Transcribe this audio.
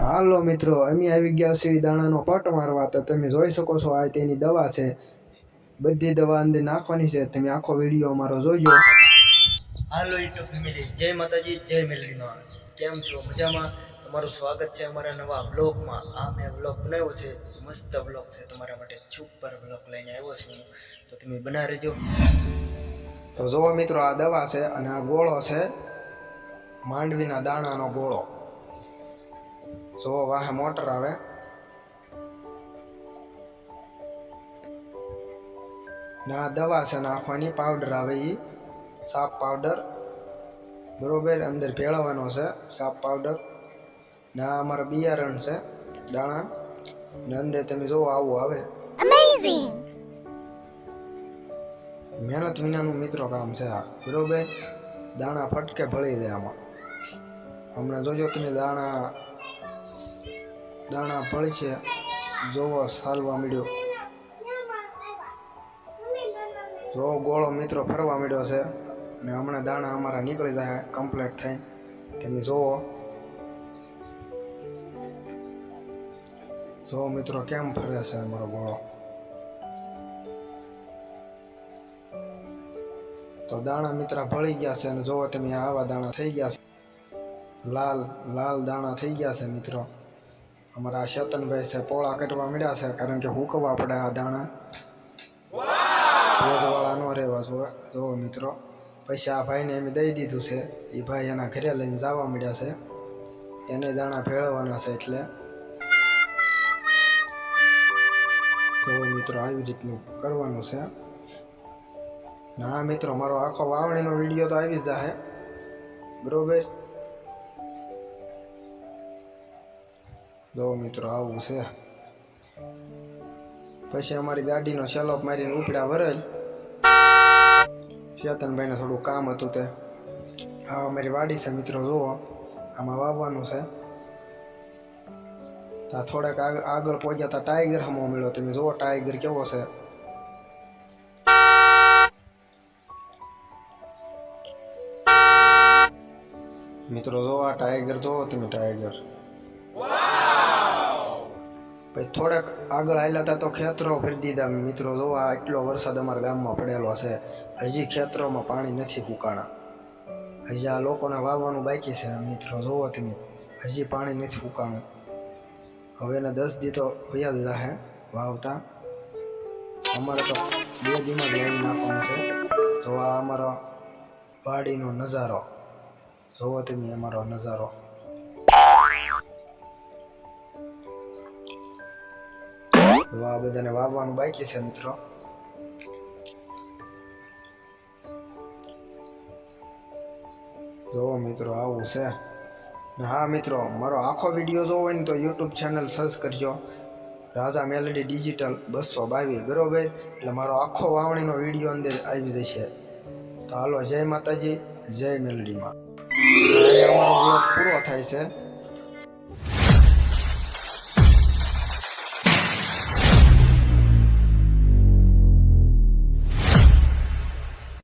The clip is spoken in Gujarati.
હાલો મિત્રો અમે આવી ગયા છીએ દાણાનો પટ મારવા. તો તમે જોઈ શકો છો આ તેની દવા છે. બધી દવા અંદર નાખવાની છે. તમે આખો વીડિયો અમારો જોજો. હાલો યુટ્યુબ ફેમિલી જય માતાજી જય મેલડીનો કેમ છો? મજામાં? તમારું સ્વાગત છે અમારા નવા બ્લોગમાં આ મેં બ્લોગ બનાવ્યો છે. મસ્ત બ્લોગ છે તમારા માટે. સુપર બ્લોગ લઈને આવ્યો છું તો તમે બના રહેજો. તો જુઓ મિત્રો આ દવા છે અને આ ગોળો છે માંડવીના દાણાનો ગોળો. જુઓ વાહે મોટર આવે ના દવા છે નાખવાની પાવડર આવે એ સાપ પાવડર બરોબર અંદર ભેળવવાનો છે સાપ પાવડર ને અમારા બિયારણ છે દાણા ને અંદર તમે જોવો આવું આવે મહેનત વિનાનું મિત્રો કામ છે આ બરોબર દાણા ફટકે ભળી જાય આમાં હમણાં જોજો તમે દાણા દાણા છે. જોવો સાલવા મળ્યો જો ગોળો મિત્રો ફરવા મળ્યો છે ને હમણાં દાણા અમારા નીકળી જાય કમ્પ્લીટ થાય. તમે જોવો. જો મિત્રો કેમ ફરે છે અમારો ગોળો? તો દાણા મિત્ર ભળી ગયા છે અને જોવો તમે આવા દાણા થઈ ગયા છે. લાલ લાલ દાણા થઈ ગયા છે મિત્રો. અમારા શેતનભાઈ છે, પોળા કટવા મળ્યા છે, કારણ કે હુકવા પડે આ દાણા. ભેજવાળા ન રહેવા જોવે જોવો મિત્રો. પછી આ ભાઈને એમ દઈ દીધું છે. એ ભાઈ એના ઘરે લઈને જવા મળ્યા છે. એને દાણા ભેળવવાના છે એટલે. જોવો મિત્રો આવી રીતનું કરવાનું છે. ના મિત્રો, મારો આખો વાવણીનો વીડિયો તો આવી જ જાહે. બરોબર? જો મિત્રો, આવું છે. પછી અમારી ગાડીનો શેલોપ મારીને ઉપડ્યા વરેલ ચેતનભાઈને થોડું કામ હતું તે. હા, અમારી વાડી છે મિત્રો, જુઓ. આમાં વાવવાનું છે. તા થોડાક આગ- આગળ પહોંચ્યા તા ટાઈગર હમો મળ્યો. તમે જુઓ, ટાઈગર કેવો છે. મિત્રો જો આ ટાઈગર જોવો તમે ટાઈગર. પછી થોડેક આગળ આવેલા હતા તો ખેતરો ફરી દીધા. મિત્રો, જો આ એટલો વરસાદ અમારા ગામમાં પડેલો છે હજી ખેતરોમાં પાણી નથી ફૂકાણા હજી આ લોકોને વાવવાનું બાકી છે મિત્રો, જોવો તમે, હજી પાણી નથી ફૂકાણું હવે એને દસ દી તો વયા જ જાહે વાવતા. અમારે તો બે દીમાં જ નાખવાનું છે. જો આ અમારો વાડીનો નજારો, જોવો તમે અમારો નજારો. તો બધાને વાવવાનું બાકી છે, મિત્રો. જોવો મિત્રો, આવું છે. હા, મિત્રો, મારો આખો વીડિયો જોવો હોય ને તો યુટ્યુબ ચેનલ સર્ચ કરજો. રાજા મેલડી ડિજિટલ બસો બાવીસ, બરોબર? એટલે મારો આખો વાવણીનો વીડિયો અંદર આવી જશે. તો હાલો, જય માતાજી, જય મેલડીમાં. પૂરો થાય છે.